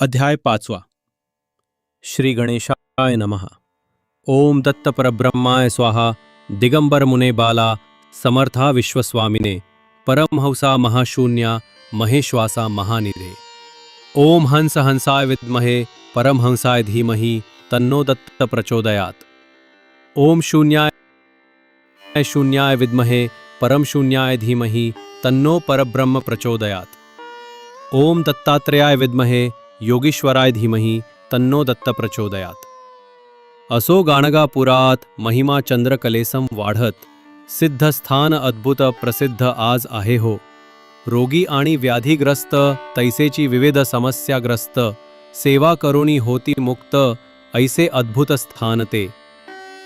अध्याय पाचवा। श्री गणेशाय नमः। ओम दत्त परब्रह्माय स्वाहा। दिगंबर मुने बाला। समर्था विश्वस्वामिने। परमहंसा महाशून्या। महेश्वासा महानिधे। ओम हंस हंसाय विद्महे। परमहंसाय धीमहि। तन्नो दत्त प्रचोदयात। ओम शून्याय शून्याय विद्महे। परम शून्याय धीमहि। तन्नो परब्रह्म प्रचोदयात। ओम दत्तात्रेयाय विद्महे। योगीश्वराय धीमही तन्नो दत्त प्रचोदयात। असो गाणगापुरात महिमा चंद्रकलेसम वाढत सिद्धस्थान अद्भुत प्रसिद्ध आज आहे हो। रोगी आणि व्याधीग्रस्त तैसेची विविध समस्याग्रस्त सेवा करुणी होती मुक्त ऐसे अद्भुत स्थान ते।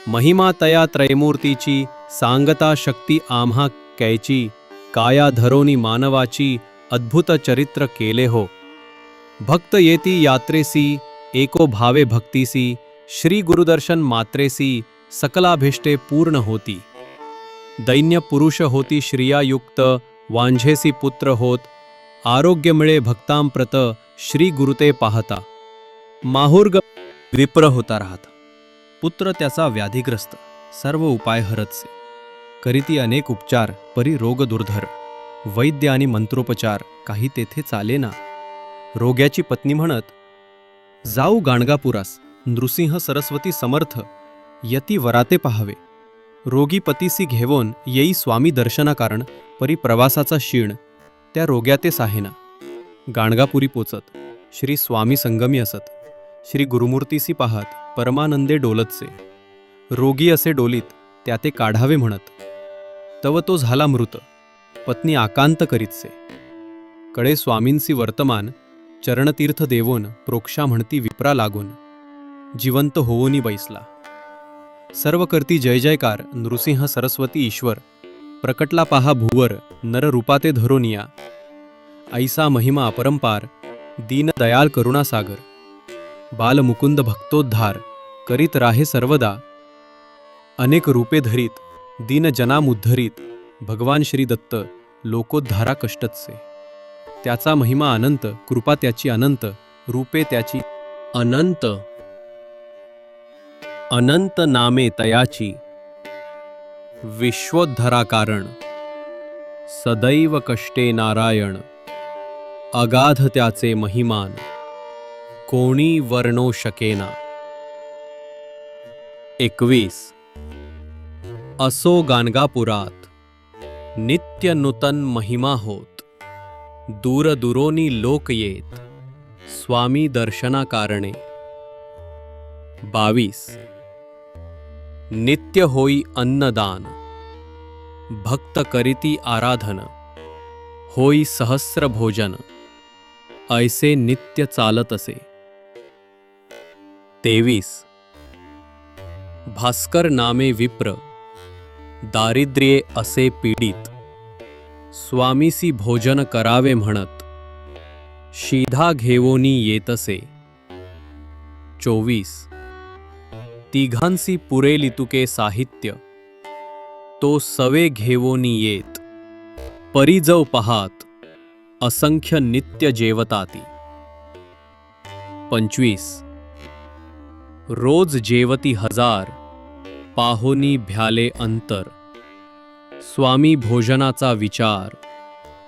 महिमा तया त्रयमूर्तीची सांगता शक्ती आम्हा कैची काया धरोनी मानवाची अद्भुत चरित्र केले हो। भक्त येती यात्रेसी एको भावे भक्तीसी श्री गुरुदर्शन मात्रेसी सकलाभिष्टे पूर्ण होती। दैन्य पुरुष होती श्रियायुक्त वांझेसी पुत्र होत आरोग्य मिळे भक्तांप्रत श्री गुरुते पाहता। माहुर्ग विप्र होता राहत। पुत्र त्याचा व्याधिग्रस्त सर्व उपाय हरतसे। करीती अनेक उपचार परी रोग दुर्धर वैद्य आणि मंत्रोपचार काही तेथे चालेना। रोग्याची पत्नी म्हणत जाऊ गाणगापुरास नृसिंह सरस्वती समर्थ यती वराते पहावे. रोगी पतीसी घेवोन येई स्वामी दर्शनाकारण परी प्रवासाचा शीण त्या रोग्याते साहेना. गाणगापुरी पोचत श्री स्वामी संगमी असत श्री गुरुमूर्तीसी पाहत परमानंदे डोलतसे. रोगी असे डोलीत त्या ते काढावे म्हणत तव तो झाला मृत पत्नी आकांत करीतसे. कडे स्वामींसी वर्तमान चरणतीर्थ देवोन प्रोक्षा म्हणती विप्रा लागून. जिवंत होवोनी बैसला. सर्व करती जय जयकार नृसिंह सरस्वती ईश्वर. प्रकटला पहा भुवर नररूपाते धरोनिया. ऐसा महिमा अपरंपार दीन दयाल करुणासागर बालमुकुंद भक्तोद्धार करीत राहे सर्वदा. अनेक रूपे धरीत दीन जनामुद्धरीत. भगवान श्री दत्त लोकोद्धारा कष्टतसे. त्याचा महिमा अनंत कृपा त्याची अनंत रूपे त्याची अनंत. अनंत नामे तयाची. विश्वोद्धरा कारण सदैव कष्टे नारायण. अगाध त्याचे महिमान. कोणी वर्णो शकेना. एकवीस. असो गाणगापुरात नित्य नूतन महिमा होत. दूरदुरोनी लोक येत स्वामी दर्शना कारणे बावीस. नित्य होई अन्नदान। भक्त करीती आराधन। होई सहस्र भोजन। ऐसे नित्य चालत असे तेवीस. भास्कर नामे विप्र। दारिद्र्ये असे पीडित। स्वामीसी भोजन करावे म्हणत. शिधा घेवोनी येतसे. चोवीस. तिघांसी पुरेली तुके साहित्य. तो सवे घेवोनी येत. परिजव पहात. असंख्य नित्य जेवताती. पंचवीस. रोज जेवती हजार. पाहोनी भ्याले अंतर. स्वामी भोजनाचा विचार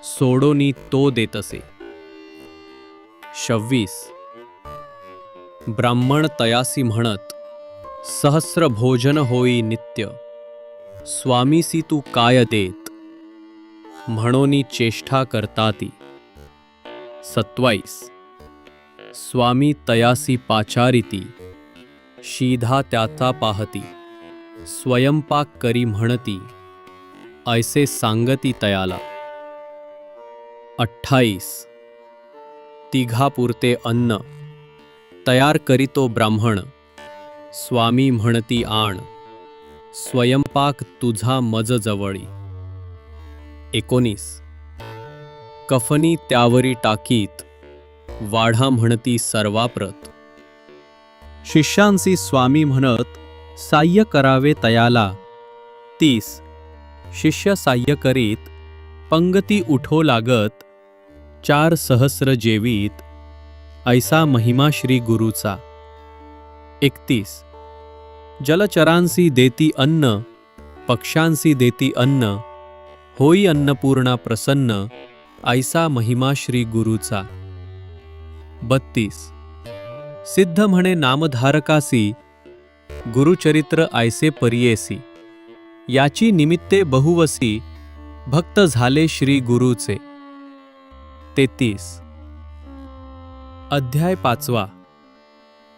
सोडोनी तो देतसे. सव्वीस. ब्राह्मण तयासी म्हणत सहस्र भोजन होई नित्य स्वामीसी तू काय देत म्हणोनी चेष्टा करताती. सत्वाईस स्वामी तयासी पाचारिती शिधा त्याचा पाहती स्वयंपाक करी म्हणती ऐसे सांगती तयाला. अठ्ठाईस. तिघापुरते अन्न. तयार करीतो ब्राह्मण. स्वामी म्हणती आण. स्वयंपाक तुझा मज जवळी. एकोणीस. कफनी त्यावरी टाकीत. वाढा म्हणती सर्वाप्रत. शिष्यांशी स्वामी म्हणत साह्य करावे तयाला. तीस. शिष्य साह्य करीत पंगती उठो लागत चार सहस्र जेवीत ऐसा महिमा श्री गुरुचा. एकतीस. जलचरांसी देती अन्न पक्ष्यांसी देती अन्न होई अन्नपूर्णा प्रसन्न ऐसा महिमा श्री गुरुचा. बत्तीस. सिद्ध म्हणे नामधारकासी गुरुचरित्र आयसे परियेसी. याची निमित्ते बहुवसी भक्त झाले श्री गुरुचे. तेतीस अध्याय पांचवा.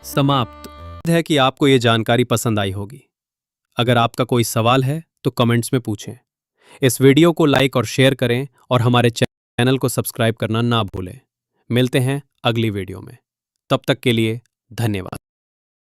समाप्त. है कि आपको ये जानकारी पसंद आई होगी। अगर आपका कोई सवाल है तो कमेंट्स में पूछें। इस वीडियो को लाइक और शेयर करें और हमारे चैनल को सब्सक्राइब करना ना भूलें। मिलते हैं अगली वीडियो में। तब तक के लिए धन्यवाद।